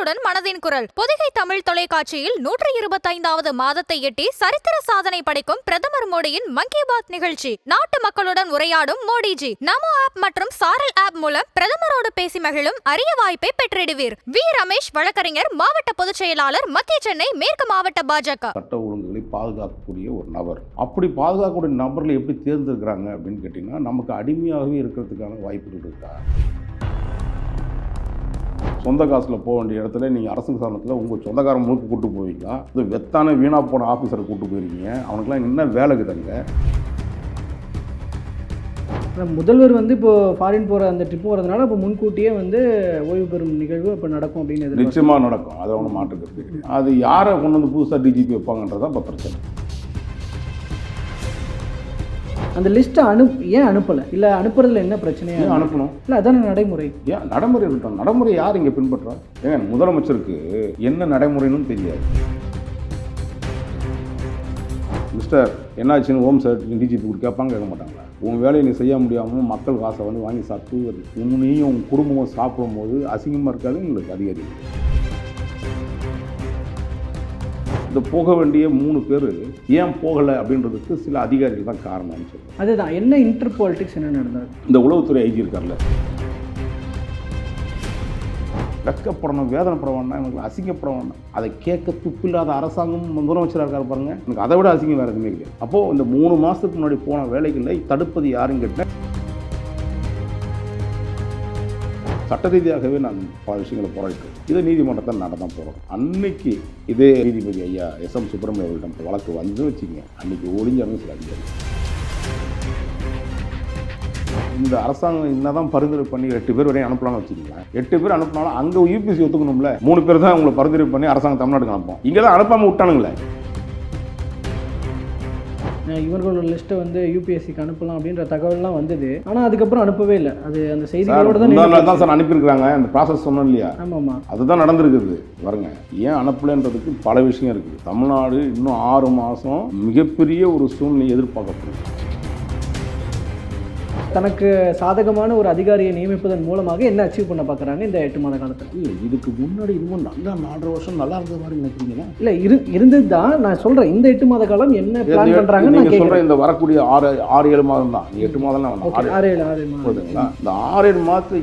உங்களுடன் மனதின் குரல். பொதிகை தமிழ் தொலைக்காட்சியில் நூற்றி இருபத்தைந்தாவது மாதத்தை எட்டி சரித்திர சாதனை படைக்கும் பிரதமர் மோடியின் மன் கி பாத் நிகழ்ச்சி. நாட்டு மக்களுடன் உரையாடும் மோடிஜி. நமோ ஆப் மற்றும் சாரல் ஆப் மூலம் பிரதமரோடு பேசி மகிழும் அரிய வாய்ப்பை பெற்றிடுவீர். வி. ரமேஷ் வழக்கறிஞர் மாவட்ட பொதுச் செயலாளர் மத்திய சென்னை மேற்கு மாவட்ட பாஜக. சட்ட ஒழுங்குகளை பாதுகாக்கக்கூடிய ஒரு நபர். அப்படி பாதுகாக்கக்கூடிய நபர்களை எப்படி தேர்ந்தெடுக்கிறாங்க அப்படின்னு கேட்டிங்கன்னா நமக்கு அடிமையாகவே இருக்கிறதுக்கான வாய்ப்புகள் இருக்கா? சொந்த காசில் போக வேண்டிய இடத்துல நீங்கள் அரசு சாதனத்தில் உங்கள் சொந்தக்காரன் முழுக்க கூட்டு போவீங்களா இது வெத்தான வீணாக போன ஆஃபீஸரை கூட்டு போயிருக்கீங்க. அவனுக்குலாம் என்ன வேலை இருக்குதுங்க ஆனா, முதல்வர் வந்து இப்போ ஃபாரின் போகிற அந்த ட்ரிப் போகிறதுனால இப்போ முன்கூட்டியே வந்து ஓய்வு பெறும் நிகழ்வு இப்போ நடக்கும் அப்படின்னு நிச்சயமாக நடக்கும். அதை ஒன்றும் மாற்றுக்கிறது. அது யாரை கொண்டு வந்து புதுசாக டிஜிபி வைப்பாங்கன்றதான் இப்போ பிரச்சனை. அந்த லிஸ்ட்டை அனுப் ஏன் அனுப்பலை? இல்லை அனுப்புறதுல என்ன பிரச்சனையா ஏன் அனுப்பணும்? இல்லை அதான நடைமுறை. ஏன் நடைமுறை இருக்கட்டும். நடைமுறை யார் இங்கே பின்பற்றா? ஏங்க முதலமைச்சருக்கு என்ன நடைமுறைன்னு தெரியாது. மிஸ்டர் என்னாச்சுன்னு ஓம் சார் டிஜிபி கூட கேட்பாங்க கேட்க மாட்டாங்களா உன் வேலையை நீ செய்ய முடியாமல் மக்கள் காசை வந்து வாங்கி சாப்பிட்டு உன்னையும் உன் குடும்பமும் சாப்பிடும்போது அசிங்கமாக இருக்காது உங்களுக்கு அதிகாரி. இந்த போக வேண்டிய மூணு பேர் ஏன் போகலை அப்படின்றதுக்கு சில அதிகாரிகள் தான் காரணம்னு சொல்லுவேன் அதுதான். என்ன இன்டர் பாலிடிக்ஸ் என்ன நடந்தது? இந்த உளவுத்துறை ஐஜி இருக்கார்ல. வெட்கப்படணும் வேதனைப்பட வேண்டாம் எனக்கு அசிங்கப்பட வேண்டாம். அதை கேட்க துப்பில்லாத அரசாங்கம் முதலமைச்சராக இருக்காரு பாருங்க. எனக்கு அதை விட அசிங்கம் வேறு எதுவுமே கிடையாது. அப்போது இந்த மூணு மாதத்துக்கு முன்னாடி போன வேலைகளை தடுப்பது யாருன்னு கேட்டேன் சட்ட ரீதியாகவே நான் பல விஷயங்களை போராடிட்டேன் இதை நீதிமன்றத்தில் நடந்தான் போகிறோம் அன்னைக்கு இதே நீதிபதி ஐயா எஸ் எம் சுப்பிரமணிய அவர்களிடம் வழக்கு வந்து வச்சுங்க. அன்னைக்கு ஒளிஞ்சவங்க சில அதிகாரி இந்த அரசாங்கம் என்னதான் பரிந்துரை பண்ணி எட்டு பேர் வரையும் அனுப்பலாம்னு வச்சுக்கோங்களேன் எட்டு பேர் அனுப்பினாலும் அங்கே யூபிசி ஒத்துக்கணும்ல. மூணு பேர் தான் உங்களை பரிந்துரை பண்ணி அரசாங்கம் தமிழ்நாட்டுக்கு அனுப்போம் இங்கே தான் அனுப்பாமல் விட்டானுங்களே. இவர்களோட லிஸ்ட்டை வந்து யூபிஎஸ்சிக்கு அனுப்பலாம் அப்படின்ற தகவல்லாம் வந்தது. ஆனால் அதுக்கப்புறம் அனுப்பவே இல்லை. அது அந்த செய்திகளோட தான் தான் சார் அனுப்பியிருக்காங்க அந்த ப்ராசஸ் சொன்னோம் இல்லையா? ஆமாம்மா. அதுதான் நடந்திருக்குது. பாருங்க. ஏன் அனுப்பலைன்றதுக்கு பல விஷயம் இருக்குது தமிழ்நாடு இன்னும் ஆறு மாதம் மிகப்பெரிய ஒரு சூழ்நிலையை எதிர்பார்க்கப்படுது. தனக்கு சாதகமான ஒரு அதிகாரியை நியமிப்பதன் மூலமாக என்ன அச்சீவ் பண்ண பார்க்குறாங்க இந்த எட்டு மாத காலத்தில்? இல்ல, இதுக்கு முன்னாடி இன்னும் நல்லா நாலரை வருஷம் நல்லா இருந்தது மாதிரி நினைக்கிறீங்களா? இல்லை இரு இருந்தது தான் நான் சொல்கிறேன் இந்த எட்டு மாத காலம் என்ன பிளான் பண்ணுறாங்கன்னு நான் நீங்க சொல்ற கேட்குறேன் இந்த வரக்கூடிய ஆறு ஆறு ஏழு மாதம் தான் எட்டு வேணாம். ஓகே ஆறு ஏழு ஆறு மாதம். இந்த ஆறு ஏழு மாதத்துல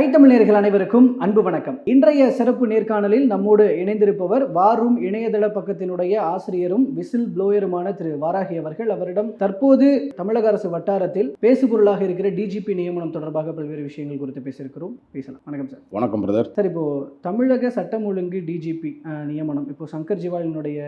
ஐ தமிழர்கள் அனைவருக்கும் அன்பு வணக்கம். இன்றைய சிறப்பு நேர்காணலில் நம்மோடு இணைந்திருப்பவர் வாரும் இணையதள பக்கத்தினுடைய ஆசிரியரும் விசில் ப்ளோயருமான திரு வாராகி அவர்கள். அவரிடம் தற்போது தமிழக அரசு வட்டாரத்தில் பேசுபொருளாக இருக்கிற டிஜிபி நியமனம் தொடர்பாக பல்வேறு விஷயங்கள் குறித்து பேசியிருக்கிறோம். பேசலாம். வணக்கம் சார். வணக்கம் பிரதர் சார் இப்போ தமிழக சட்டம் ஒழுங்கு டிஜிபி நியமனம் இப்போ சங்கர் ஜிவாலினுடைய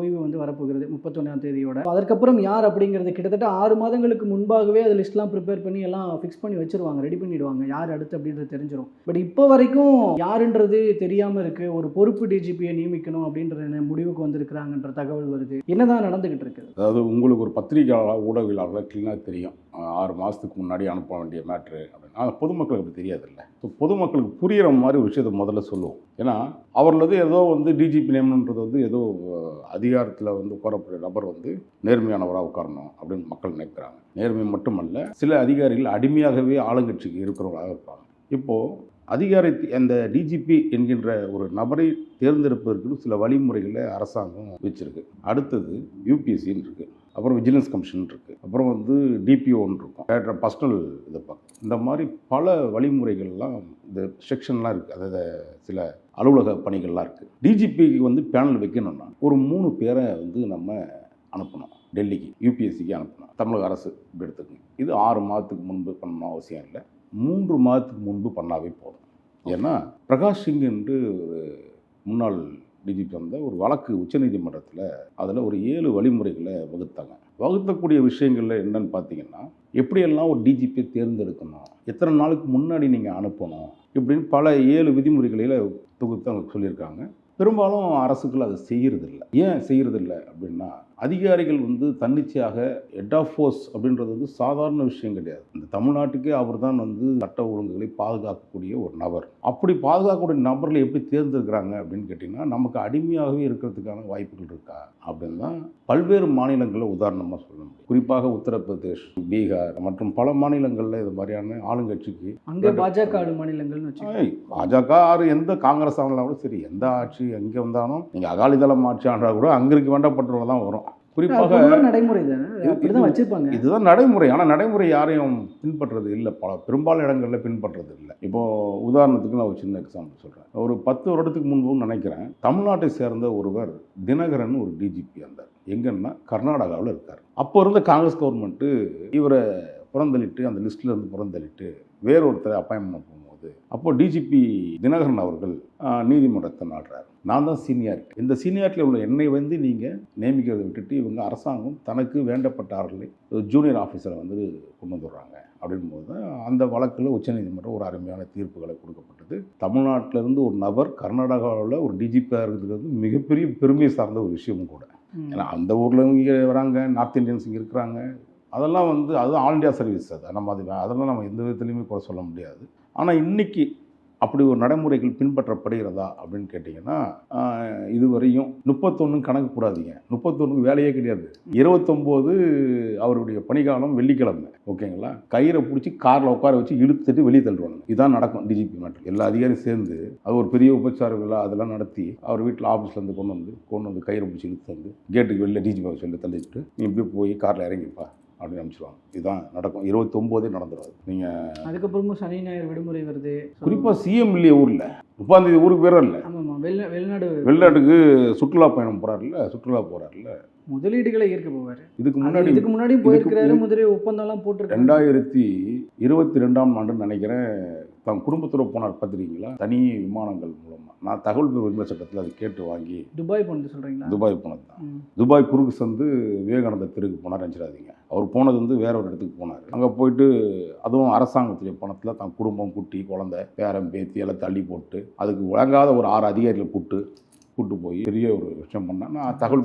ஓய்வு வந்து வரப்போகிறது முப்பத்தொன்னாம் தேதியோட. அதற்கப்புறம் யார் அப்படிங்கிறது கிட்டத்தட்ட ஆறு மாதங்களுக்கு முன்பாகவே அது லிஸ்ட்லாம் ப்ரிப்பேர் பண்ணி எல்லாம் ஃபிக்ஸ் பண்ணி வச்சிருவாங்க ரெடி பண்ணிடுவாங்க. யார் அடுத்து அப்படின்றது தெரிஞ்சிடும் பட் இப்போ வரைக்கும் யாருன்றது தெரியாமல் இருக்குது ஒரு பொறுப்பு டிஜிபியை நியமிக்கணும் அப்படின்ற முடிவுக்கு வந்திருக்கிறாங்கன்ற தகவல் வருது. என்னதான் நடந்துகிட்டு இருக்குது? அதாவது உங்களுக்கு ஒரு பத்திரிகையாளர் ஊடகவியலாளர் கிளீனாக தெரியும். ஆறு மாதத்துக்கு முன்னாடி அனுப்ப வேண்டிய மேட்ரு அப்படின்னு ஆனால் பொதுமக்களுக்கு அப்படி தெரியாதுல்ல. ஸோ பொதுமக்களுக்கு புரிகிற மாதிரி ஒரு விஷயத்தை முதல்ல சொல்லுவோம். ஏன்னா அவர்களது ஏதோ வந்து டிஜிபி நியமனன்றது வந்து ஏதோ அதிகாரத்தில் வந்து உட்காரக்கூடிய நபர் வந்து நேர்மையானவராக உட்காரணும் அப்படின்னு மக்கள் நினைக்கிறாங்க. நேர்மை மட்டுமல்ல சில அதிகாரிகள் அடிமையாகவே ஆளுங்கட்சிக்கு இருக்கிறவங்களாக இருப்பாங்க. இப்போது அதிகாரி அந்த டிஜிபி என்கின்ற ஒரு நபரை தேர்ந்தெடுப்பதற்கு சில வழிமுறைகளை அரசாங்கம் வச்சுருக்கு. அடுத்தது யூபிஎஸ்சின்னு இருக்குது அப்புறம் விஜிலன்ஸ் கமிஷன் இருக்குது அப்புறம் வந்து டிபிஓன்னு இருக்கும். டேரக்டர் பர்சனல் இதை பார்க்க இந்த மாதிரி பல வழிமுறைகள்லாம் இந்த செக்ஷன்லாம் இருக்குது அதாவது சில அலுவலக பணிகள்லாம் இருக்குது டிஜிபிக்கு வந்து பேனல் வைக்கணும்னா ஒரு மூணு பேரை வந்து நம்ம அனுப்பணும். டெல்லிக்கு யூபிஎஸ்சிக்கு அனுப்பணும். தமிழக அரசு எடுத்துக்கணும். இது ஆறு மாதத்துக்கு முன்பு பண்ணணும் அவசியம் இல்லை. மூன்று மாதத்துக்கு முன்பு பண்ணாவே போதும். ஏன்னா பிரகாஷ் சிங் என்று ஒரு முன்னாள் டிஜிபி வந்த ஒரு வழக்கு உச்சநீதிமன்றத்தில் அதில் ஒரு ஏழு வழிமுறைகளை வகுத்தாங்க. வகுத்தக்கூடிய விஷயங்களில் என்னன்னு பார்த்தீங்கன்னா எப்படியெல்லாம் ஒரு டிஜிபி தேர்ந்தெடுக்கணும் எத்தனை நாளுக்கு முன்னாடி நீங்கள் அனுப்பணும் இப்படின்னு பல ஏழு விதிமுறைகளில் தொகுத்து அவங்க சொல்லியிருக்காங்க. பெரும்பாலும் அரசுகள் அதை செய்கிறதில்ல ஏன் செய்கிறதில்ல அப்படின்னா அதிகாரிகள் வந்து தன்னிச்சையாக ஹெட் ஆஃப் ஃபோர்ஸ் அப்படின்றது வந்து சாதாரண விஷயம் கிடையாது. இந்த தமிழ்நாட்டுக்கே அவர் தான் வந்து சட்ட ஒழுங்குகளை பாதுகாக்கக்கூடிய ஒரு நபர். அப்படி பாதுகாக்கக்கூடிய நபர்களை எப்படி தேர்ந்தெடுக்கிறாங்க அப்படின்னு கேட்டிங்கன்னா நமக்கு அடிமையாகவே இருக்கிறதுக்கான வாய்ப்புகள் இருக்கா அப்படின்னு தான் பல்வேறு மாநிலங்களில் உதாரணமாக சொல்ல முடியும். குறிப்பாக உத்தரப்பிரதேஷ் பீகார் மற்றும் பல மாநிலங்களில் இது மாதிரியான ஆளுங்கட்சிக்கு அங்கே பாஜக ஆளு மாநிலங்கள்னு பாஜக ஆறு எந்த காங்கிரஸ் ஆனாலும் கூட சரி எந்த ஆட்சி எங்கே வந்தாலும் நீங்கள் அகாலிதளம் ஆட்சி ஆண்டா கூட அங்கிருக்கு வேண்டப்பட்டவங்க தான் வரும். குறிப்பாக நடைமுறை தானே? இது- அப்படிதான் வச்சிருப்பாங்க. இதுதான் நடைமுறை. ஆனால் நடைமுறை யாரையும் பின்பற்றுறது இல்லை. பல பெரும்பாலும் இடங்களில் பின்பற்றுறது இல்லை. இப்போ உதாரணத்துக்கு நான் ஒரு சின்ன எக்ஸாம்பிள் சொல்கிறேன் ஒரு பத்து வருடத்துக்கு முன்பும் நினைக்கிறேன் தமிழ்நாட்டை சேர்ந்த ஒருவர் தினகரன் ஒரு டிஜிபி இருந்தார் எங்கன்னா கர்நாடகாவில் இருக்கார். அப்போ இருந்த காங்கிரஸ் கவர்மெண்ட்டு இவரை புறந்தள்ளிட்டு அந்த லிஸ்ட்டில் இருந்து புறந்தள்ளிட்டு வேற ஒருத்தரை அப்பாயின்மெண்ட் பண்ணும்போது அப்போ டிஜிபி தினகரன் அவர்கள் நீதிமன்றத்தை நாடுறார் நான் தான் சீனியாரிட்டி இந்த சீனியாரிட்டியில் உள்ள என்னை வந்து நீங்கள் நியமிக்கிறதை விட்டுட்டு இவங்க அரசாங்கம் தனக்கு வேண்டப்பட்டார்களை ஜூனியர் ஆஃபீஸரை வந்து கொண்டு வந்துடுறாங்க அப்படின்போது தான் அந்த வழக்கில் உச்சநீதிமன்றம் ஒரு அருமையான தீர்ப்புகளை கொடுக்கப்பட்டது. தமிழ்நாட்டிலேருந்து ஒரு நபர் கர்நாடகாவில் ஒரு டிஜிபியாக இருக்கிறது மிகப்பெரிய பெருமையை சார்ந்த ஒரு விஷயமும் கூட. ஏன்னா அந்த ஊரில் இங்கே வராங்க நார்த் இந்தியன்ஸ் இங்கே இருக்கிறாங்க. அதெல்லாம் வந்து அது ஆல் இண்டியா சர்வீஸ் அது. நம்ம அது அதெல்லாம் நம்ம எந்த விதத்துலையுமே கூட சொல்ல முடியாது. ஆனால் இன்றைக்கி அப்படி ஒரு நடைமுறைகள் பின்பற்றப்படுகிறதா அப்படின்னு கேட்டிங்கன்னா இதுவரையும் முப்பத்தொன்று கணக்கு கூடாதீங்க முப்பத்தொன்றுக்கு வேலையே கிடையாது. இருபத்தொம்போது அவருடைய பணிக்காலம் வெள்ளிக்கிழமை. ஓகேங்களா? கயிறை பிடிச்சி காரில் உட்கார வச்சு இழுத்துட்டு வெளியே தள்ளுவாங்க இதான் நடக்கும் டிஜிபி மேட்டர் எல்லா அதிகாரியும் சேர்ந்து அது ஒரு பெரிய உபச்சார விழா அதெல்லாம் நடத்தி அவர் வீட்டில் ஆஃபீஸ்லேருந்து கொண்டு வந்து கொண்டு வந்து கயிறை பிடிச்சி இழுத்து வந்து கேட்டுக்கு வெளியில் டிஜிபி சொல்லி தள்ளிட்டு நீ இப்படி போய் காரில் இறங்கிப்பா. அப்படின்னு அனுப்பிச்சிடுவாங்க இதுதான் நடக்கும். இருபத்தொம்போதே நடந்துடும் நீங்கள் அதுக்கப்புறமும் சனி ஞாயிறு விடுமுறை வருது. குறிப்பாக சிஎம் இல்லையே ஊரில். முப்பாந்தேதி ஊருக்கு போயிடல ஆமாம்மா வெளி வெளிநாடு வெளிநாட்டுக்கு சுற்றுலா பயணம் போகிறாருல்ல சுற்றுலா போகிறாருல்ல முதலீடுகளை ஈர்க்க போவார். இதுக்கு முன்னாடி இதுக்கு முன்னாடியும் போயிருக்கிறாரு முதலீடு ஒப்பந்தம்லாம் போட்டிருக்காரு ரெண்டாயிரத்தி இருபத்தி ரெண்டாம் ஆண்டுன்னு நினைக்கிறேன். தன் குடும்பத்தோட போனார் பார்த்துருக்கீங்களா? தனி விமானங்கள் மூலமாக நான் தகவல் உரிமை சட்டத்தில் அதை கேட்டு வாங்கி துபாய் போனது சொல்றீங்களா? துபாய் போனது தான். துபாய் குறுக்கு சந்து விவேகானந்த தெருக்கு போனார் நினச்சிடாதீங்க. அவர் போனது வந்து வேற ஒரு இடத்துக்கு போனார். அங்கே போயிட்டு அதுவும் அரசாங்கத்துடைய பணத்தில் தான் குடும்பம் குட்டி குழந்தை பேரன் பேத்தி எல்லாம் தள்ளி போட்டு அதுக்கு வழங்காத ஒரு ஆறு அதிகாரிகளை கூப்பிட்டு கூட்டு போய் பெரிய ஒரு விஷயம் பண்ணா நான் தகவல்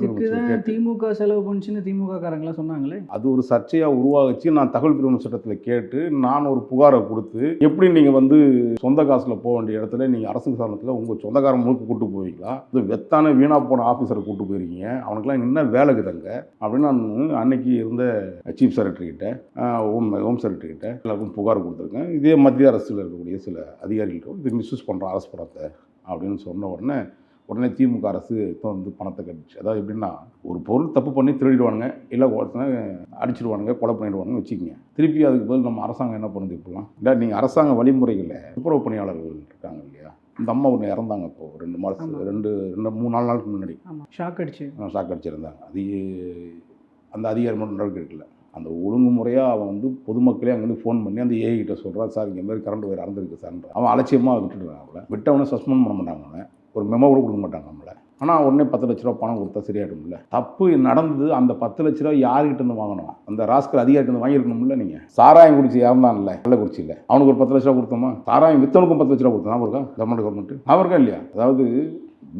திமுக செலவு பண்ணுச்சுன்னு திமுக காரங்களாம் சொன்னாங்களே? அது ஒரு சர்ச்சையாக உருவாகிச்சு. நான் தகவல் பிரிவு சட்டத்தில் கேட்டு நான் ஒரு புகாரை கொடுத்து எப்படி நீங்கள் வந்து சொந்த காசில் போக வேண்டிய இடத்துல நீங்கள் அரசு சாதனத்தில் உங்கள் சொந்தக்காரன் முழுக்க கூட்டு போவீங்களா? இது வெத்தான வீணாக போன ஆஃபீஸரை கூட்டு போயிருக்கீங்க. அவனுக்குலாம் என்ன வேலை இருக்குதுங்க அப்படின்னு நான் அன்னைக்கு இருந்த சீஃப் செக்ரட்டரி கிட்ட ஆஹ், ஹோம் ஹோம் செக்ரட்டரி கிட்ட எல்லாருக்கும் புகார் கொடுத்துருக்கேன். இதே மத்திய அரசில் இருக்கக்கூடிய சில அதிகாரிகள் இது மிஸ்யூஸ் பண்ணுற அரசு பணத்தை அப்படின்னு சொன்ன உடனே உடனே திமுக அரசு இப்போ வந்து பணத்தை கட்டுச்சு. அதாவது எப்படின்னா ஒரு பொருள் தப்பு பண்ணி திருடிடுவானுங்க இல்லை ஒருத்தனை அடிச்சிடுவானுங்க கொலை பண்ணிடுவானுங்க வச்சுக்கோங்க. திருப்பி அதுக்கு பதில் நம்ம அரசாங்கம் என்ன பண்ணுது இப்போலாம்? இல்லை நீங்கள் அரசாங்க வழிமுறைகளில் துப்புரவு பணியாளர்கள் இருக்காங்க இல்லையா? இந்த அம்மா ஒன்று இறந்தாங்க இப்போ ரெண்டு மாதம். ரெண்டு ரெண்டு மூணு நாலு நாளுக்கு முன்னாடி. ஷாக் அடிச்சு. ஷாக் அடிச்சிருந்தாங்க அது அந்த அதிகாரி மட்டும் நடவடிக்கை எடுக்கல. அந்த ஒழுங்குமுறையாக அவன் வந்து பொதுமக்களே அங்கேருந்து ஃபோன் பண்ணி அந்த ஏஐ கிட்ட சொல்கிறான் சார் இங்கே மாதிரி கரண்ட் ஒயர் அறந்துருக்கு சார்ன்ற அவன் அலட்சியமாக விட்டுடுறான் அவளை. விட்டவனை சஸ்பெண்ட் பண்ண மாட்டாங்க அவனை. ஒரு மெமோ கூட கொடுக்க மாட்டாங்க நம்மளை. ஆனால் உடனே பத்து லட்ச ரூபா பணம் கொடுத்தா சரியாயிடும்ல. தப்பு நடந்தது அந்த பத்து லட்ச ரூபா யார்கிட்ட இருந்து வாங்கணும்? அந்த ராஸ்கர் அதிகாரிட்ட இருந்து வாங்கியிருக்கணும்ல நீங்கள் சாராயம் குடிச்சு இறந்தான்ல கள்ளக்குறிச்சியில் அவனுக்கு ஒரு பத்து லட்ச ரூபா கொடுத்தோமா? சாராயம் வித்தவனுக்கும் பத்து லட்ச ரூபா கொடுத்தோம். அவருக்கா கவர்மெண்ட் கவர்மெண்ட் அவருக்கா இல்லையா? அதாவது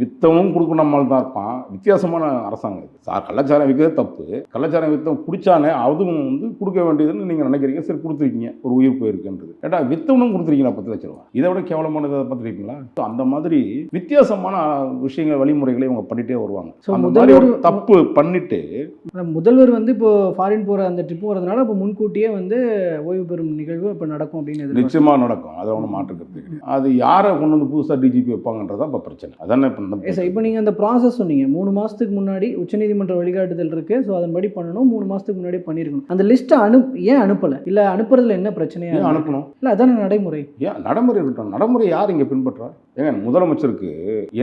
வித்தவனும் கொடுக்கணும் நம்மளால தான் இருப்பான். வித்தியாசமான அரசாங்கம் இது. சார் கள்ளச்சாரம் விற்கிறது தப்பு. கள்ளச்சாரம் வித்தவன் குடிச்சானே அதுவும் வந்து கொடுக்க வேண்டியதுன்னு நீங்கள் நினைக்கிறீங்க. சரி கொடுத்துருக்கீங்க. ஒரு உயிர் போயிருக்குன்றது. ஏட்டா வித்தவனும் கொடுத்துருக்கீங்களா பத்து லட்ச ரூபா? இதை விட கேவலமானதை பார்த்துருக்கீங்களா? அந்த மாதிரி வித்தியாசமான வழிமுறைகளை வழிமுறைகளை இவங்க பண்ணிட்டே வருவாங்க. அந்த மாதிரி ஒரு தப்பு பண்ணிட்டு முதல்வர் வந்து இப்போ ஃபாரின் போகிற அந்த ட்ரிப் வரதுனால இப்போ முன்கூட்டியே வந்து ஓய்வு பெறும் நிகழ்வு இப்போ நடக்கும் அப்படின்னு. நிச்சயமாக நடக்கும். அதை ஒன்றும் மாற்றுக்கிறது அது யாரை கொண்டு வந்து புதுசாக டிஜிபி வைப்பாங்கன்றதான் இப்போ பிரச்சனை. அதானே இப்போ சார் இப்போ நீங்கள் அந்த ப்ராசஸ் சொன்னீங்க. மூணு மாதத்துக்கு முன்னாடி உச்சநீதிமன்ற வழிகாட்டுதல் இருக்குது ஸோ அதன்படி பண்ணணும். மூணு மாதத்துக்கு முன்னாடி பண்ணியிருக்கணும் அந்த லிஸ்ட்டை அனு ஏன் அனுப்பலை? இல்லை அனுப்புறதுல என்ன பிரச்சனையா ஏன் இருக்கு? அனுப்பணும்? இல்லை அதான நடைமுறை. ஏன்? நடைமுறை இருக்கட்டும். நடைமுறை யார் இங்கே பின்பற்றா? ஏங்க முதலமைச்சருக்கு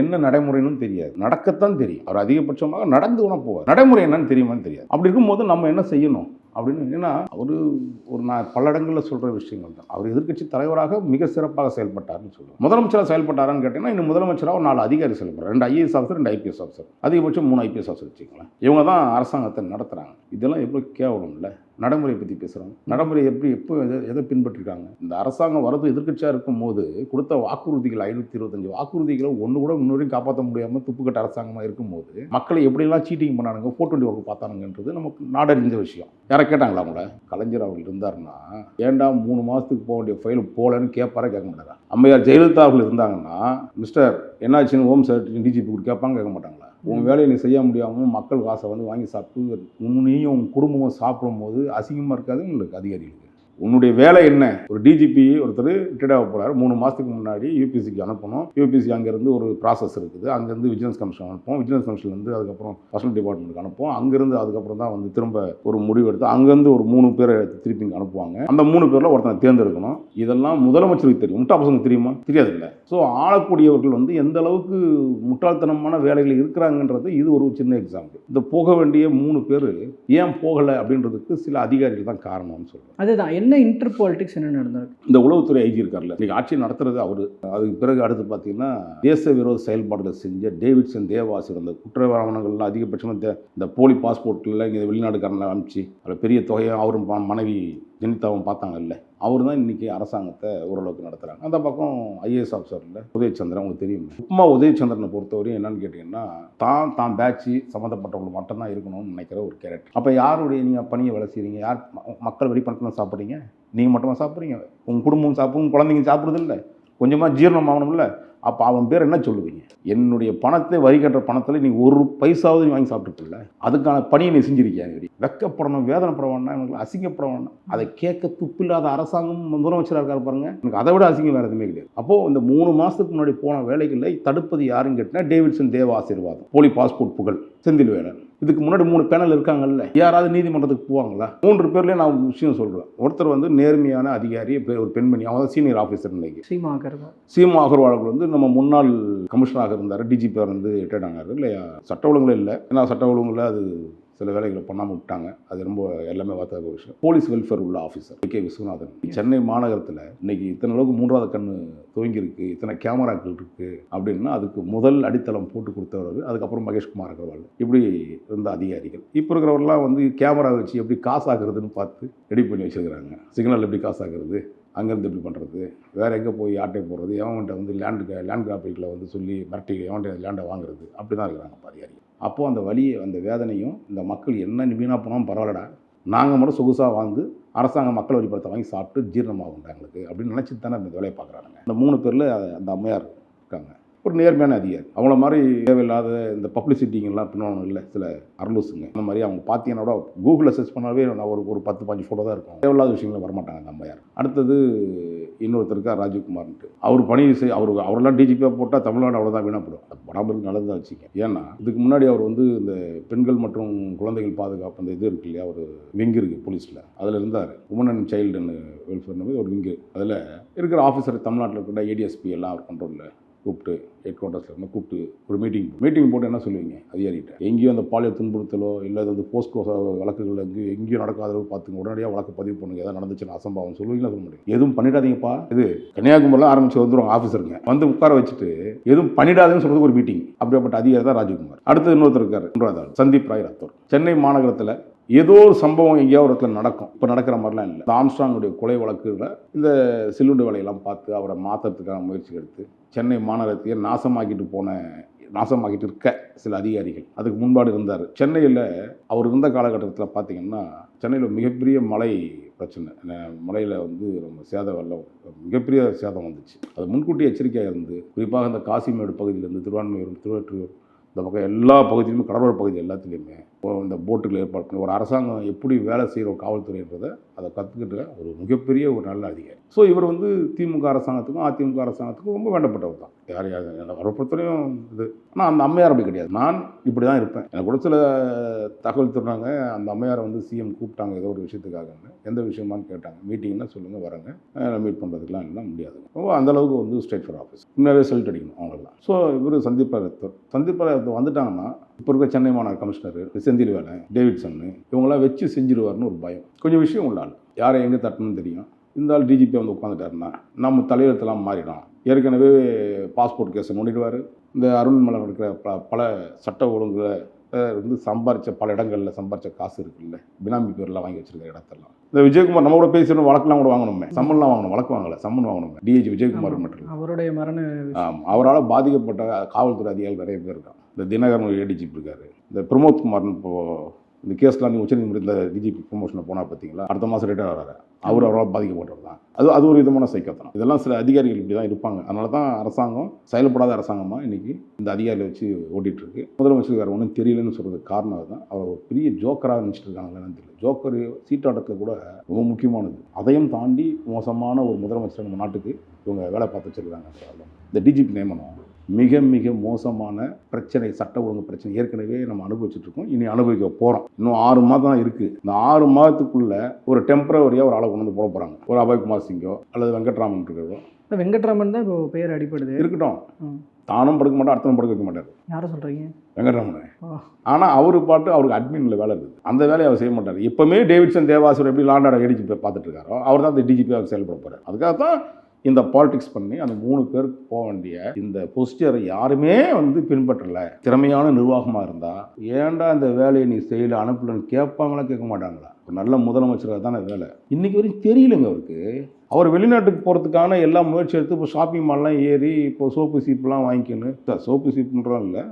என்ன நடைமுறைன்னு தெரியாது. நடக்கத்தான் தெரியும். அவர் அதிகபட்சமாக நடந்து கூட போவார். நடைமுறை என்னன்னு தெரியுமான்னு தெரியாது. அப்படி இருக்கும்போது நம்ம என்ன செய்யணும்? அப்படின்னு ஏன்னா அவர் ஒரு நான் பல இடங்களில் சொல்கிற விஷயங்கள் தான். அவர் எதிர்க்கட்சி தலைவராக மிக சிறப்பாக செயல்பட்டார்னு சொல்லுவோம் முதலமைச்சராக செயல்பட்டாரான்னு கேட்டிங்கன்னா இன்னும் முதலமைச்சராக ஒரு நாலு அதிகாரி செயல்படுறார். ரெண்டு ஐஏஎஸ் ஆஃபீஸர் ரெண்டு ஐபிஎஸ் ஆஃபீஸர் அதிகபட்சம் மூணு ஐபிஎஸ் ஆஃபீஸர் வச்சுக்கலாம் இவங்க தான் அரசாங்கத்தை நடத்துகிறாங்க இதெல்லாம் எவ்வளோ கேவலம் இல்லை நடைமுறையை பற்றி பேசுகிறோம் நடைமுறை எப்படி எப்போ எதை எதை பின்பற்றிருக்காங்க? இந்த அரசாங்கம் வரது எதிர்க்கட்சியாக இருக்கும் போது கொடுத்த வாக்குறுதிகள் ஐநூற்றி இருபத்தஞ்சு. வாக்குறுதிகளை ஒன்று கூட இன்னொரையும் காப்பாற்ற முடியாமல் துப்புக்கட்ட அரசாங்கமாக இருக்கும்போது மக்களை எப்படிலாம் சீட்டிங் பண்ணானுங்க ஃபோர் டுவெண்ட்டி ஒர்க் பார்த்தானுங்கன்றது நமக்கு நாடறிஞ்ச விஷயம். யாரை கேட்டாங்களா அவங்கள? கலைஞர் அவர்கள் இருந்தாருன்னா ஏன்டா மூணு மாதத்துக்கு போக வேண்டிய ஃபைல் போகலன்னு கேட்பாரா கேட்க மாட்டாரா? அம்மையார் ஜெயலலிதா அவர்கள் இருந்தாங்கன்னா மிஸ்டர் என்னாச்சுன்னு ஹோம் செக்ரட்டரி டிஜிபி கேட்பாங்க கேட்க மாட்டாங்களா? உன் வேலையை நீ செய்ய முடியாமல் மக்கள் காசை வந்து வாங்கி சாப்பிட்டு உன்னையும் உன் குடும்பமும் சாப்பிடும்போது அசிங்கமாக இருக்காது உங்களுக்கு அதிகாரிகளுக்கு? உன்னுடைய வேலை என்ன? ஒரு டிஜிபி ஒருத்தர் ரிட்டையர்ட் ஆக போகிறார் மூணு மாதத்துக்கு முன்னாடி யூபிசிக்கு அனுப்பணும். யூபிசி அங்கேருந்து ஒரு ப்ராசஸ் இருக்குது. அங்கேருந்து விஜிலன்ஸ் கமிஷன் அனுப்போம் விஜிலன்ஸ் கமிஷன்லேருந்து அதுக்கப்புறம் பர்சனல் டிபார்ட்மெண்ட்டுக்கு அனுப்போம் அங்கேருந்து அதுக்கப்புறம் தான் வந்து திரும்ப ஒரு முடிவு எடுத்து அங்கேருந்து ஒரு மூணு பேரை திருப்பி இங்கே அனுப்புவாங்க. அந்த மூணு பேரில் ஒருத்தனை தேர்ந்தெடுக்கணும். இதெல்லாம் முதலமைச்சருக்கு தெரியும். முட்டா பசங்களுக்கு தெரியுமா? தெரியாதுல்ல. ஸோ ஆளக்கூடியவர்கள் வந்து எந்த அளவுக்கு முட்டாள்தனமான வேலைகள் இருக்கிறாங்கன்றது இது ஒரு சின்ன எக்ஸாம்பிள் இந்த போக வேண்டிய மூணு பேர் ஏன் போகலை அப்படின்றதுக்கு சில அதிகாரிகள் தான் காரணம்னு சொல்கிறேன் அதுதான். என்ன இன்டர் பாலிடிக்ஸ் என்ன நடந்திருக்கு? இந்த உளவுத்துறை ஐஜி இருக்கார்ல இன்னைக்கு ஆட்சி நடத்துறது அவர். அதுக்கு பிறகு அடுத்து பார்த்தீங்கன்னா தேச விரோத செயல்பாடுகளை செஞ்ச டேவிட்சன் தேவாசி அந்த குற்றவாளர்கள்லாம் அதிகபட்சமாக இந்த போலி பாஸ்போர்ட்டில் இங்கே வெளிநாடுக்காரங்களை அனுப்பிச்சு அதில் பெரிய தொகையை அவரும் பா- மனைவி ஜெனிதாவும் பார்த்தாங்கல்ல. அவர் தான் இன்றைக்கி அரசாங்கத்தை ஓரளவுக்கு நடத்துகிறாங்க அந்த பக்கம் ஐஏஎஸ் ஆஃபீஸரில் உதயச்சந்திரன் உங்களுக்கு தெரியும் உப்மா உதயச்சந்திரனை பொறுத்தவரையும் என்னன்னு கேட்டிங்கன்னா தான் தான் பேட்சி சம்மந்தப்பட்டவங்க மட்டும்தான் இருக்கணும்னு நினைக்கிற ஒரு கேரக்டர் அப்போ யாருடைய நீங்கள் பணியை வேலை செய்கிறீங்க யார் ம- மக்கள் வெளிப்பணத்தில் சாப்பிட்றீங்க? நீங்கள் மட்டுமா சாப்பிட்றீங்க. உங்கள் குடும்பம் சாப்பிடும் குழந்தைங்க சாப்பிடுறது இல்லை கொஞ்சமாக ஜீரணம் ஆகணும்ல. அப்போ அவன் பேர் என்ன சொல்லுவீங்க? என்னுடைய பணத்தை வரி கட்டுற பணத்தில் நீ ஒரு பைசாவது நீ வாங்கி சாப்பிட்டுருக்கல அதுக்கான பணியை நீ செஞ்சிருக்கியா? நீ வெக்கப்படணும் வேதனைப்பட வேண்டாம் எனக்கு அசிங்கப்பட வேண்டாம் அதை கேட்க துப்பில்லாத அரசாங்கம் முதலமைச்சராக இருக்கார் பாருங்க. எனக்கு அதை விட அசிங்கம் வேறு எதுவுமே கிடையாது. அப்போது இந்த மூணு மாதத்துக்கு முன்னாடி போன வேலைகளில் தடுப்பது யாருன்னு கேட்டினா டேவிட்சன் தேவ ஆசீர்வாதம். போலி பாஸ்போர்ட் புகழ் செந்தில் வேலன் இதுக்கு முன்னாடி மூணு பேனல் இருக்காங்கல்ல யாராவது நீதிமன்றத்துக்கு போவாங்களா? மூன்று பேர்லேயே நான் விஷயம் சொல்கிறேன் ஒருத்தர் வந்து நேர்மையான அதிகாரி ஒரு பெண்மணி அவங்க சீனியர் ஆஃபீஸர் இன்னைக்கு. சீமா அகர்வால். சீமா அகர்வாலுக்கு வந்து நம்ம முன்னாள் கமிஷனராக இருந்தார். டிஜிபி வந்து ரிட்டையர்ட் ஆனார் இல்லையா? சட்ட ஒழுங்குல இல்லை. ஏன்னா சட்ட ஒழுங்குல அது சில வேலைகளை பண்ணாமல் விட்டாங்க. அது ரொம்ப எல்லாமே பார்த்தாக்க விஷயம். போலீஸ் வெல்ஃபேர் உள்ள ஆஃபீஸர் கே. விஸ்வநாதன். சென்னை மாநகரத்தில் இன்னைக்கு இத்தனை அளவுக்கு மூன்றாவது கண்ணு துவங்கியிருக்கு. இத்தனை கேமராக்கள் இருக்குது அப்படின்னா அதுக்கு முதல் அடித்தளம் போட்டு கொடுத்தவர் அதுக்கப்புறம் மகேஷ்குமார் அகர்வால். இப்படி இருந்த அதிகாரிகள். இப்போ இருக்கிறவரெல்லாம் வந்து கேமரா வச்சு எப்படி காசாக்குறதுன்னு பார்த்து ரெடி பண்ணி வச்சுருக்கிறாங்க. சிக்னல் எப்படி காசாக்குறது? அங்கேருந்து எப்படி பண்ணுறது வேறு எங்கே போய் ஆட்டை போடுறது? எவன்கிட்ட வந்து லேண்டு லேண்ட் கிராபிக்கில் வந்து சொல்லி மிரட்டி எவன்கிட்ட லேண்டை வாங்குறது? அப்படி தான் இருக்கிறாங்க அதிகாரிகள். அப்போது அந்த வழியை அந்த வேதனையும் இந்த மக்கள் என்ன வீணாக போனாலும் பரவாயில்லடா. நாங்கள் மட்டும் சொகுசாக வாழ்ந்து அரசாங்கம் மக்கள் வரி வாங்கி சாப்பிட்டு ஜீரணமாகும் எங்களுக்கு அப்படின்னு நினச்சிட்டு தானே இந்த வேலையை பார்க்குறாங்க இந்த மூணு பேரில் அந்த அம்மையார் இருக்காங்க. ஒரு நேர்மையான அதிகாரி. அவங்கள மாதிரி தேவையில்லாத இந்த பப்ளிசிட்டிங்கெல்லாம் பின்னணும் இல்லை சில அரலூசுங்க அந்த மாதிரி அவங்க பார்த்தீங்கன்னா கூட கூகுளில் சர்ச் பண்ணாவே நான் ஒரு ஒரு பத்து பாஞ்சு ஃபோட்டோ தான் இருக்கும். தேவையில்லாத விஷயங்கள வரமாட்டாங்க அந்த அம்மையார். அடுத்தது இன்னொருத்தருக்கா ராஜீவ்குமார்ன்ட்டு. அவர் பணி செய் அவர் அவரெல்லாம் டிஜிபியாக போட்டால் தமிழ்நாடு அவ்வளோதான் வீணாப்படும் பராமரிப்பு நல்லது தான் வச்சுக்க ஏன்னா இதுக்கு முன்னாடி அவர் வந்து இந்த பெண்கள் மற்றும் குழந்தைகள் பாதுகாப்பு அந்த இது இருக்கு இல்லையா ஒரு விங்கு இருக்குது போலீஸில் அதில் இருந்தார். உமன் அண்ட் சைல்டுன்னு வெல்ஃபேர்னு ஒரு விங்கு அதில் இருக்கிற ஆஃபீஸர் தமிழ்நாட்டில் இருக்கிற ஏடிஎஸ்பி எல்லாம் அவர் கண்ட்ரோலில் கூப்பிட்டு ஹெட் குவார்ட்டர்ஸ்லேருந்து கூப்பிட்டு ஒரு மீட்டிங் மீட்டிங் போட்டு என்ன சொல்லுவீங்க? அதிகாரிகிட்ட. எங்கேயும் அந்த பாலியல் துன்புறுத்தலோ இல்லை அந்த போஸ்கோ வழக்குகள் எங்கேயும் எங்கேயும் நடக்காத அளவு பார்த்துங்க. உடனடியாக வழக்கு பதிவு பண்ணுங்க. எதாவது நடந்துச்சுன்னா அசம்பாவம் சொல்லுவீங்களா சொல்ல முடியும் எதுவும் பண்ணிடாதீங்கப்பா. இது கன்னியாகுமரியில் ஆரம்பிச்சு வந்துடும் ஆஃபீஸருங்க வந்து உட்கார வச்சுட்டு எதுவும் பண்ணிடாதுன்னு சொல்கிறது ஒரு மீட்டிங் அப்படிப்பட்ட அதிகாரி தான் ராஜீவ்குமார் அடுத்து இன்னொருத்தர் இருக்கார். மூன்றாவது சந்தீப் ராய் ரத்தோர். சென்னை மாநகரத்தில் ஏதோ ஒரு சம்பவம் எங்கேயாவது ஒரு இடத்துல நடக்கும். இப்போ நடக்கிற மாதிரிலாம் இல்லை. ஆம்ஸ்டாங்குடைய கொலை வழக்குல இந்த சில்லுண்டு வேலையெல்லாம் பார்த்து அவரை மாற்றுறதுக்கான முயற்சி எடுத்து சென்னை மாநகரத்தையே நாசமாக்கிட்டு போன நாசமாக்கிட்டு இருக்க சில அதிகாரிகள். அதுக்கு முன்பாடு இருந்தார். சென்னையில் அவர் இருந்த காலகட்டத்தில் பார்த்திங்கன்னா சென்னையில் மிகப்பெரிய மழை பிரச்சனை. மழையில் வந்து ரொம்ப சேதம் வெள்ளம் மிகப்பெரிய சேதம் வந்துச்சு. அது முன்கூட்டி எச்சரிக்கையாக இருந்து குறிப்பாக இந்த காசிமேடு பகுதியிலேருந்து திருவான்மையூர் திருவற்றூர் இந்த பக்கம் எல்லா பகுதியிலுமே கடலோர பகுதி எல்லாத்துலேயுமே இந்த போட்டுகள் ஏற்பாடு பண்ணி ஒரு அரசாங்கம் எப்படி வேலை செய்கிறோம் காவல்துறைன்றதை அதை கற்றுக்கிட்டு ஒரு மிகப்பெரிய ஒரு நல்ல அதிகாரி. ஸோ இவர் வந்து திமுக அரசாங்கத்துக்கும் அதிமுக அரசாங்கத்துக்கும் ரொம்ப வேண்டப்பட்டவர் தான். யார் யார் அவரை பொறுத்தவரையும் இது. ஆனால் அந்த அம்மையார் அப்படி கிடையாது. நான் இப்படி தான் இருப்பேன். எனக்கு கூட சில தகவல் தருனாங்க அந்த அம்மையாரை வந்து சிஎம் கூப்பிட்டாங்க ஏதோ ஒரு விஷயத்துக்காகன்னு. எந்த விஷயமான்னு கேட்டாங்க. மீட்டிங்னா சொல்லுங்கள் வரேங்க. மீட் பண்ணுறதுக்குலாம் எல்லாம் முடியாது. ரொம்ப அந்தளவுக்கு வந்து ஸ்டேட் ஃபார் ஆஃபீஸ் உண்மையாகவே செல்ட் அடிக்கணும் அவங்களெல்லாம். ஸோ இவர் சந்தீப் சந்தீப் இடத்துக்கு வந்துட்டாங்கன்னா இப்போ இருக்க சென்னை மாநகர கமிஷனர் செந்தில் வேலை டேவிட்சன் இவங்களாம் வச்சு செஞ்சிருவார்னு ஒரு பயம். கொஞ்சம் விஷயம் உள்ள ஆள். யாரை எங்கே தட்டணும்னு தெரியும். இந்த ஆள் டிஜிபி வந்து உட்காந்துட்டாருன்னா நம்ம தலையெழுத்தெல்லாம் மாறிடும். ஏற்கனவே பாஸ்போர்ட் கேஸை நோண்டிடுவார் இந்த அருண்மலை இருக்கிற ப பல சட்ட ஒழுங்குகளை வந்து சம்பாரித்த பல இடங்களில் சம்பாரித்த காசு இருக்குல்ல. பினாமி பேர்லாம் வாங்கி வச்சிருக்க இடத்தெல்லாம். இந்த விஜயகுமார் நம்ம கூட பேசணும் வழக்கெல்லாம் கூட வாங்கணுமே. சம்மன்லாம் வாங்கணும் வழக்கு வாங்கலை. சம்மன் வாங்கணுமே. டிஏஜி விஜயகுமார் மட்டும் அவருடைய மரண ஆமாம் அவரால் பாதிக்கப்பட்ட காவல்துறை அதிகாரிகள் நிறைய பேர் இருக்காங்க. இந்த தினகரன் ஏடிஜிபி இருக்காரு. இந்த பிரமோத் குமார்னு இப்போ இந்த கேஸ்லாம் நீங்கள் உச்சநீதிமன்றத்தில் டிஜிபி ப்ரொமோஷனில் போனால் பார்த்தீங்களா அடுத்த மாதம் ரிட்டையர் ஆகிறாரு அவர் அவரால் பாதிக்கப்பட்டவர் தான். அது அது ஒரு விதமான சைக்கத்தனம். இதெல்லாம் சில அதிகாரிகள் இப்படி தான் இருப்பாங்க. அதனால தான் அரசாங்கம் செயல்படாத அரசாங்கமாக இன்னைக்கு இந்த அதிகாரிகளை வச்சு ஓட்டிகிட்ருக்கு இருக்கு முதலமைச்சர் வேறு ஒன்றும் தெரியலன்னு சொல்கிறதுக்கு காரணம் அதுதான். அவர் ஒரு பெரிய ஜோக்கராக நினச்சிட்டு தெரியல. ஜோக்கர் சீட்டாட்டத்தில் கூட ரொம்ப முக்கியமானது. அதையும் தாண்டி மோசமான ஒரு முதலமைச்சர் நம்ம நாட்டுக்கு இவங்க வேலை பார்த்து வச்சிருக்காங்க. இந்த டிஜிபி நியமனம் மிக மிக மோசமான பிரச்சனை சட்ட ஒழுங்கு பிரச்சனை ஏற்கனவே நம்ம அனுபவிச்சுட்டு இருக்கோம் இனி அனுபவிக்க போகிறோம் இன்னும் ஆறு மாதம் தான் இருக்குது இந்த ஆறு மாதத்துக்குள்ள ஒரு டெம்பரவரியாக ஒரு ஆளை கொண்டு வந்து போட போகிறாங்க ஒரு அபய்குமார் சிங்கோ அல்லது வெங்கட்ராமன் இருக்கிறதோ வெங்கட்ராமன் தான் இப்போ பெயர் அடிப்படுது இருக்கட்டும். தானும் படுக்க மாட்டார் அடுத்தவனும் படுக்க வைக்க மாட்டார். யாரை சொல்றீங்க? வெங்கட்ராமன். ஆனால் அவர் பாட்டு அவருக்கு அட்மினில் வேலை இருக்குது. அந்த வேலையை அவர் செய்ய மாட்டார். எப்பவுமே டேவிட்சன் தேவாசூர் எப்படி லாண்டாட ஏடிஜி பார்த்துட்டு இருக்காரோ அவர் தான் இந்த டிஜிபி அவர் செயல்பட போகிறார் அதுக்காக தான் இந்த பாலிடிக்ஸ் பண்ணி அந்த மூணு பேருக்கு போக வேண்டிய இந்த பொசிச்சரை யாருமே வந்து பின்பற்றல. திறமையான நிர்வாகமாக இருந்தால் ஏன்டா இந்த வேலையை நீ செய்யல அனுப்பலன்னு கேட்பாங்களா கேட்க மாட்டாங்களா? ஒரு நல்ல முதலமைச்சராக தானே வேலை. இன்னைக்கு வரைக்கும் தெரியலங்க அவருக்கு. அவர் வெளிநாட்டுக்கு போகிறதுக்கான எல்லா முயற்சி எடுத்து இப்போ ஷாப்பிங் மால்லாம் ஏறி இப்போ சோப்பு சீப்புலாம் வாங்கிக்கணும் சார் சோப்பு சீப்புன்றோம் இல்லை.